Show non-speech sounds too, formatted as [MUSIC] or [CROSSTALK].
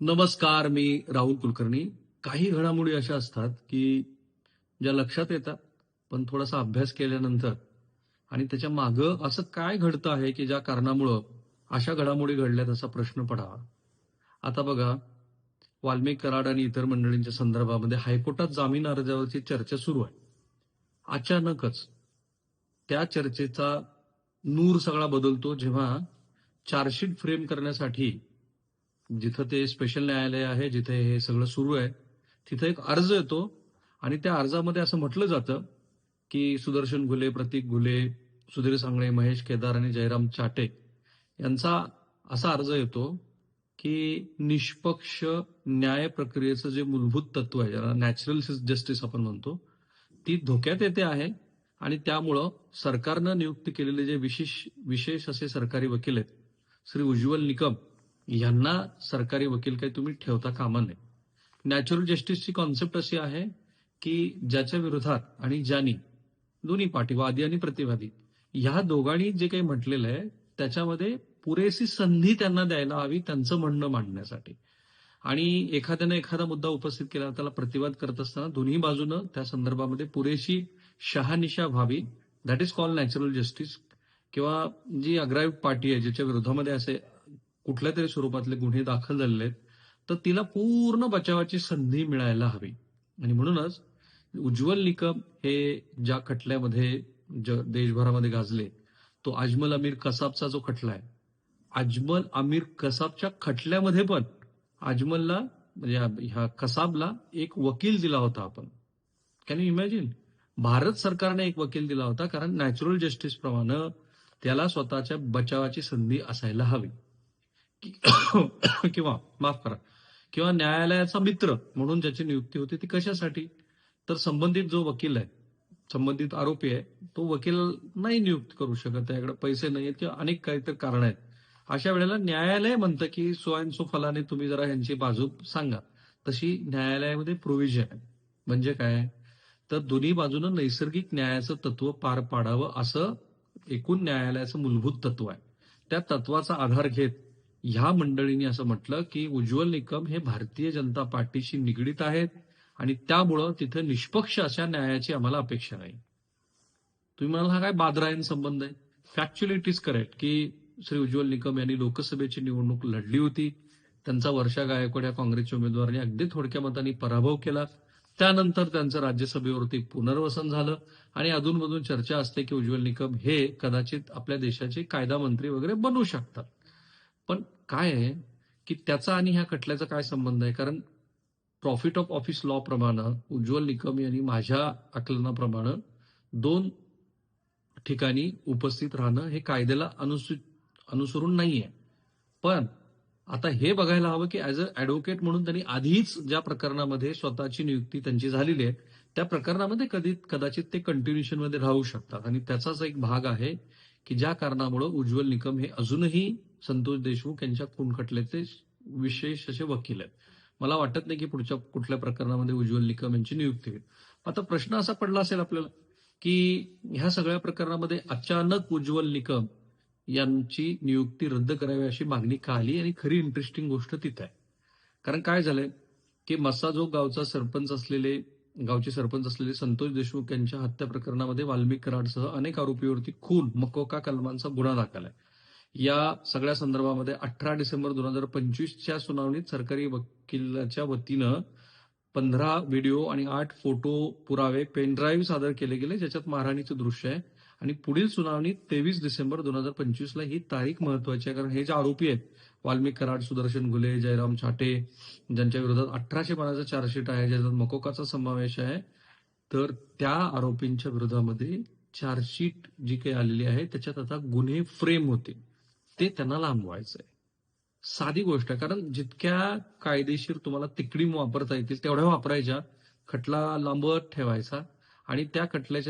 नमस्कार मी राहुल कुलकर्णी. काही घडामोडी अशा असतात की ज्या लक्षात येतात पण थोडासा अभ्यास केल्यानंतर आणि त्याच्या मागं असं काय घडतं आहे की ज्या कारणामुळं अशा घडामोडी घडल्यात असा प्रश्न पडावा आता बघा वाल्मिक कराड आणि इतर मंडळींच्या संदर्भामध्ये हायकोर्टात जामीन अर्जावरची चर्चा सुरू आहे. अचानकच त्या चर्चेचा नूर सगळा बदलतो जेव्हा चार्जशीट फ्रेम करण्यासाठी जिथं ते स्पेशल न्यायालय आहे जिथे हे सगळं सुरू आहे तिथं एक अर्ज येतो आणि त्या अर्जामध्ये असं म्हटलं जातं की सुदर्शन घुले प्रतीक घुले सुधीर सांगळे महेश केदार आणि जयराम चाटे यांचा असा अर्ज येतो की निष्पक्ष न्याय प्रक्रियेचं जे मूलभूत तत्व आहे ज्याला नॅचरल जस्टिस आपण म्हणतो ती धोक्यात येते आहे आणि त्यामुळं सरकारनं नियुक्त केलेले जे विशेष विशेष असे सरकारी वकील आहेत श्री उज्ज्वल निकम यांना सरकारी वकील काही तुम्ही ठेवता कामा नये. नॅचरल जस्टिसची कॉन्सेप्ट अशी आहे की ज्याच्या विरोधात आणि ज्यानी दोन्ही पाठी वादी आणि प्रतिवादी ह्या दोघांनी जे काही म्हटलेलं आहे त्याच्यामध्ये पुरेशी संधी त्यांना द्यायला हवी त्यांचं म्हणणं मांडण्यासाठी. आणि एखाद्यानं एखादा मुद्दा उपस्थित केला त्याला प्रतिवाद करत असताना दोन्ही बाजूनं त्या संदर्भामध्ये पुरेशी शहानिशा व्हावी. That is call natural justice किंवा जी अग्राईव्ह पार्टी आहे ज्याच्या विरोधामध्ये असे कुठल्या तरी स्वरूपातले गुन्हे दाखल झालेले आहेत तर तिला पूर्ण बचावाची संधी मिळायला हवी. आणि म्हणूनच उज्ज्वल निकम हे ज्या खटल्यामध्ये ज- देशभरामध्ये गाजले तो अजमल अमीर कसाबचा जो खटला आहे. अजमल अमीर कसाबच्या खटल्यामध्ये पण अजमलला म्हणजे ह्या- कसाबला एक वकील दिला होता आपण. कॅन यू इमॅजिन भारत सरकारने एक वकील दिला होता कारण नॅचरल जस्टिस प्रमाणे त्याला स्वतःच्या बचावाची संधी असायला हवी. [COUGHS] किंवा माफ करा. किंवा न्यायालयाचा मित्र म्हणून ज्याची नियुक्ती होती ती कशासाठी? तर संबंधित जो वकील आहे संबंधित आरोपी आहे तो वकील नाही नियुक्त करू शकत त्याकडे पैसे नाही आहेत किंवा अनेक काहीतरी कारण आहेत. अशा वेळेला न्यायालय म्हणतं की सो अँड सो फलाने तुम्ही जरा यांची बाजू सांगा. तशी न्यायालयामध्ये प्रोव्हिजन आहे. म्हणजे काय? तर दोन्ही बाजूनं नैसर्गिक न्यायाचं तत्व पार पाडावं असं एकूण न्यायालयाचं मूलभूत तत्व आहे. त्या तत्वाचा आधार घेत ह्या मंडळींनी असं म्हटलं की उज्ज्वल निकम हे भारतीय जनता पार्टीशी निगडीत आहेत आणि त्यामुळं तिथे निष्पक्ष अशा न्यायाची आम्हाला अपेक्षा नाही. तुम्ही म्हणाल हा काय बादरायन संबंध आहे? फॅक्च्युअली इट इज करेक्ट की श्री उज्ज्वल निकम यांनी लोकसभेची निवडणूक लढली होती. त्यांचा वर्षा गायकवाड या काँग्रेसच्या उमेदवारांनी अगदी थोडक्या मतांनी पराभव केला. त्यानंतर त्यांचं राज्यसभेवरती पुनर्वसन झालं आणि अधूनमधून चर्चा असते की उज्ज्वल निकम हे कदाचित आपल्या देशाचे कायदा मंत्री वगैरे बनू शकतात. पण काय आहे की त्याचा आणि ह्या खटल्याचा काय संबंध आहे? कारण प्रॉफिट ऑफ ऑफिस लॉ प्रमाणे उज्ज्वल निकम यांनी माझ्या आकलनाप्रमाणे दोन ठिकाणी उपस्थित राहणं हे कायद्याला अनुसू अनुसरून नाहीये. पण आता हे बघायला हवं की ऍज अ ऍडव्होकेट म्हणून त्यांनी आधीच ज्या प्रकरणामध्ये स्वतःची नियुक्ती त्यांची झालेली आहे त्या प्रकरणामध्ये कधी कदाचित ते कंटिन्युएशनमध्ये राहू शकतात. आणि त्याचाच एक भाग आहे की ज्या कारणामुळे उज्ज्वल निकम हे अजूनही संतोष देशमुख यांच्या खून खटल्याचे विशेष असे वकील आहेत. मला वाटत नाही की पुढच्या कुठल्या प्रकरणामध्ये उज्ज्वल निकम यांची नियुक्ती होईल. आता प्रश्न असा पडला असेल आपल्याला की ह्या सगळ्या प्रकरणामध्ये अचानक उज्ज्वल निकम यांची नियुक्ती रद्द करावी अशी मागणी का आली? आणि खरी इंटरेस्टिंग गोष्ट तिथं आहे. कारण काय झालंय की मस्साजोग गावचा सरपंच असलेले गावचे सरपंच असलेले संतोष देशमुख यांच्या हत्या प्रकरणामध्ये वाल्मिक कराडसह अनेक आरोपीवरती खून मकोका कलमांचा गुन्हा दाखल आहे. या सगळ्या संदर्भामध्ये अठरा डिसेंबर दोन हजार पंचवीसच्या सुनावणीत सरकारी वकिलाच्या वतीनं पंधरा व्हिडिओ आणि आठ फोटो पुरावे पेनड्राईव्ह सादर केले गेले ज्याच्यात महाराणीचं दृश्य आहे. आणि पुढील सुनावणी तेवीस डिसेंबर दोन हजार पंचवीसला ही तारीख महत्वाची आहे कारण हे जे आरोपी आहेत वाल्मिक कराड सुदर्शन घुले जयराम छाटे ज्यांच्या विरोधात अठराशे पानाचा चार्जशीट आहे ज्याच्यात मकोकाचा समावेश आहे तर त्या आरोपींच्या विरोधामध्ये चार्जशीट जी काही आलेली आहे त्याच्यात आता गुन्हे फ्रेम होते. ते त्यांना लांबवायचंय. साधी गोष्ट आहे कारण जितक्या कायदेशीर तुम्हाला तिकडी वापरता येतील तेवढ्या वापरायच्या. खटला लांबवत ठेवायचा आणि त्या खटल्याच्या